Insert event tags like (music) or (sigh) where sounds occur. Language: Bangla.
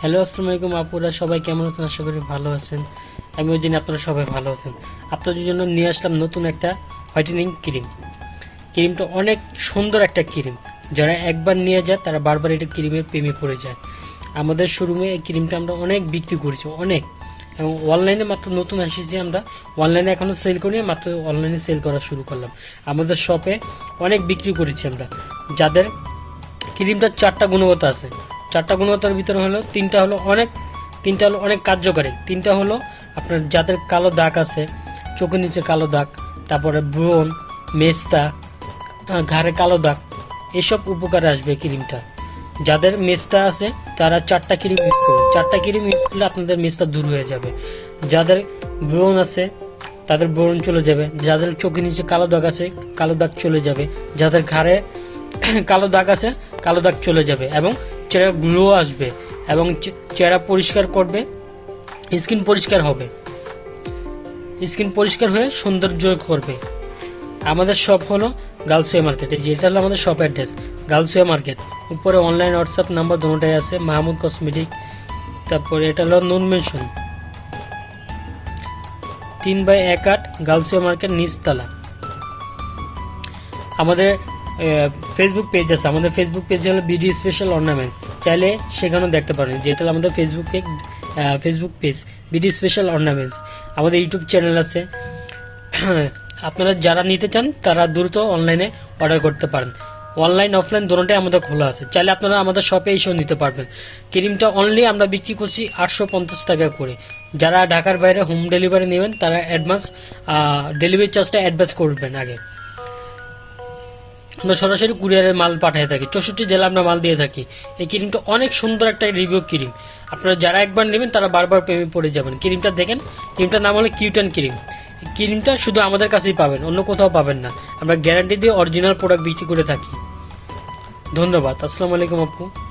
হ্যালো, আসসালামু আলাইকুম আপুরা, সবাই কেমন আছেন? আশা করি ভালো আছেন। আমি ওই দিন আপনারা সবাই ভালো আছেন। আপনাদের জন্য নিয়ে আসলাম নতুন একটা হোয়াইটেনিং ক্রিম। ক্রিমটা অনেক সুন্দর একটা ক্রিম। যারা একবার নিয়ে যায়, তারা বারবার এটা ক্রিমের প্রেমে পড়ে যায়। আমাদের শোরুমে এই ক্রিমটা আমরা অনেক বিক্রি করেছি, অনেক। এবং অনলাইনে মাত্র নতুন এসেছি আমরা। অনলাইনে এখনও সেল করি মাত্র অনলাইনে সেল করা শুরু করলাম। আমাদের শপে অনেক বিক্রি করেছি আমরা। যাদের ক্রিমটার চারটা গুণগত আছে। চারটা গুণগতার ভিতরে হলো, তিনটা হলো অনেক, তিনটা হলো অনেক কার্যকারী। তিনটা হলো আপনার যাদের কালো দাগ আছে, চোখের নিচে কালো দাগ, তারপরে ব্রণ, মেস্তা ঘাড়ে কালো দাগ, এসব উপকারে আসবে ক্রিমটা। যাদের মেস্তা আছে, তারা চারটা ক্রিম ইউজ করবে। চারটা ক্রিম ইউজ করলে আপনাদের মেস্তা দূর হয়ে যাবে। যাদের ব্রণ আছে, তাদের ব্রণ চলে যাবে। যাদের চোখের নিচে কালো দাগ আছে, কালো দাগ চলে যাবে। যাদের ঘাড়ে (clears throat) কালো দাগ আছে, কালো দাগ চলে যাবে। এবং চেহারা গ্লো আসবে এবং চেহারা পরিষ্কার করবে, স্কিন পরিষ্কার হবে। স্কিন পরিষ্কার হয়ে সৌন্দর্য করবে। আমাদের শপ হলো গার্লসওয়ে মার্কেটে যেটা হলো আমাদের শপ অ্যাড্রেস গার্লসওয়ে মার্কেট উপরে অনলাইন হোয়াটসঅ্যাপ নাম্বার দুটোটাই আছে, মাহমুদ কসমেটিক তারপরে এটা হলো নুন মেনশন তিন বাই এক আট গার্লসওয়ে মার্কেট নিচতলা। আমাদের ফেসবুক পেজ আছে। আমাদের ফেসবুক পেজ হলো বিডি স্পেশাল অর্নামেন্ট চাইলে সেখানেও দেখতে পারেন। যেটা আমাদের Facebook page Facebook page BD special ornaments আমাদের ইউটিউব চ্যানেল আছে। (clears throat) আপনারা যারা নিতে চান, তারা দ্রুত অনলাইনে অর্ডার করতে পারেন। অনলাইন অফলাইন দুটোটাই আমাদের খোলা আছে। চাইলে আপনারা আমাদের শপে এসেও নিতে পারবেন। ক্রিমটা অনলি আমরা বিক্রি করছি আটশো পঞ্চাশ টাকা করে। যারা ঢাকার বাইরে হোম ডেলিভারি নেবেন, তারা অ্যাডভান্স ডেলিভারি চার্জটা অ্যাডভান্স করবেন আগে। আমরা সরাসরি কুরিয়ারে মাল পাঠিয়ে থাকি, চৌষট্টি জেলা আমরা মাল দিয়ে থাকি। এই ক্রিমটা অনেক সুন্দর একটা রিভিউ ক্রিম। আপনারা যারা একবার নেবেন, তারা বারবার প্রেমে পড়ে যাবেন। ক্রিমটা দেখেন, ক্রিমটার নাম হলো কিউটান ক্রিম। ক্রিমটা শুধু আমাদের কাছেই পাবেন, অন্য কোথাও পাবেন না। আমরা গ্যারান্টি দিয়ে অরিজিনাল প্রোডাক্ট বিক্রি করে থাকি। ধন্যবাদ। আসসালামু আলাইকুম আপু।